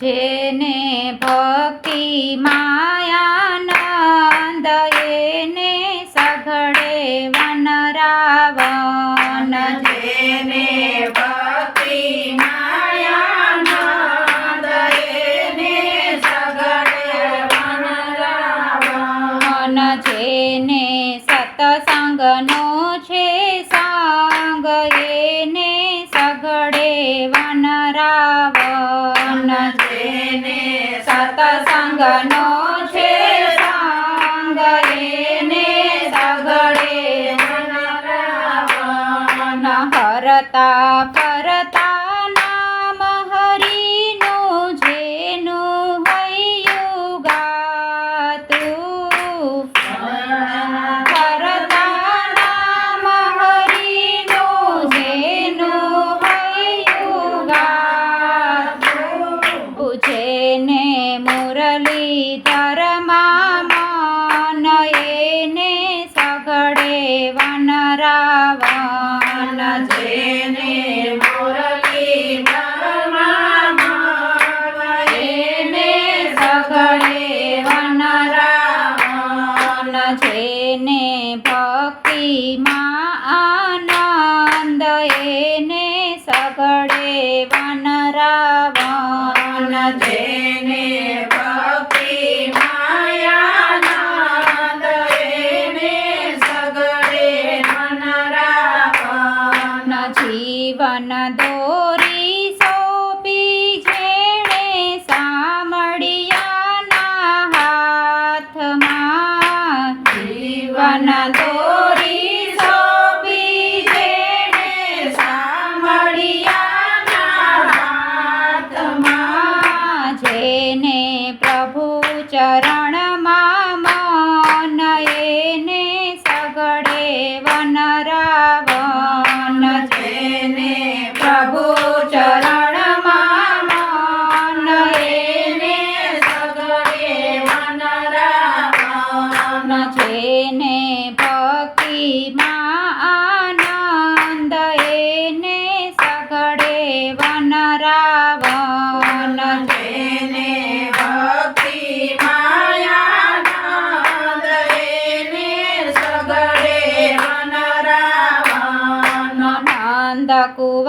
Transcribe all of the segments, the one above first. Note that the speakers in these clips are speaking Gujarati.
જેને ભક્તિ માયાનંદ એને સઘળે વનરાવન. જેને ભક્તિ માયાનંદ એને સઘળે વનરાવન. જેને સતસંગનો છે સા એને સતસંગનો છે. જાય વન રાવણ, જેને ભક્તિ માયા એને સગડે વન રાવણ જીવન દોરી સોપી, જેણે સામળિયાના હાથમાં જીવન દોરી પ્રભુ ચરણ ನಂದ ಕೂವ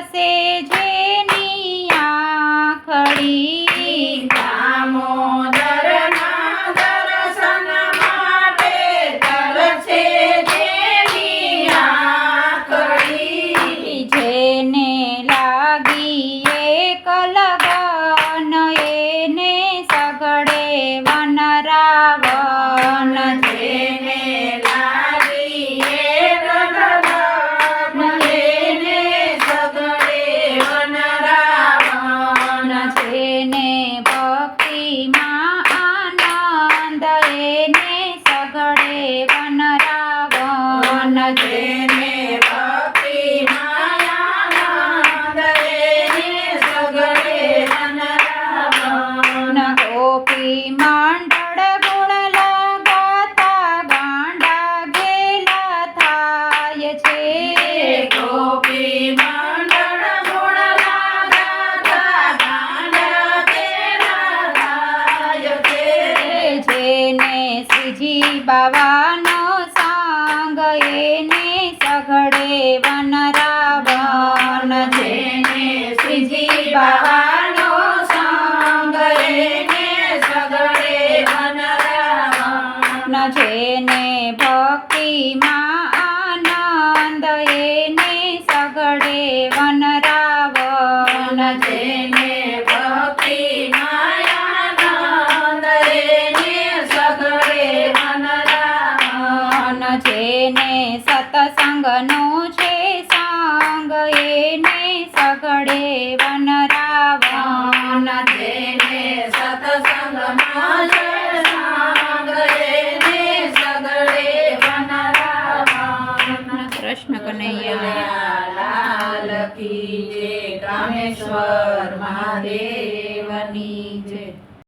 વસે જેની આખડી ગાય છે જેને શ્રીજી બાવાનો સાંગ એને વનરા વન રાવણ જેને શ્રીજી બાવાનો સાંગ ગુણ જેને ભક્તિ જેને સતસંગનો છે સાંગ એને સગડે વનરાવન. જેને સતસંગનો છે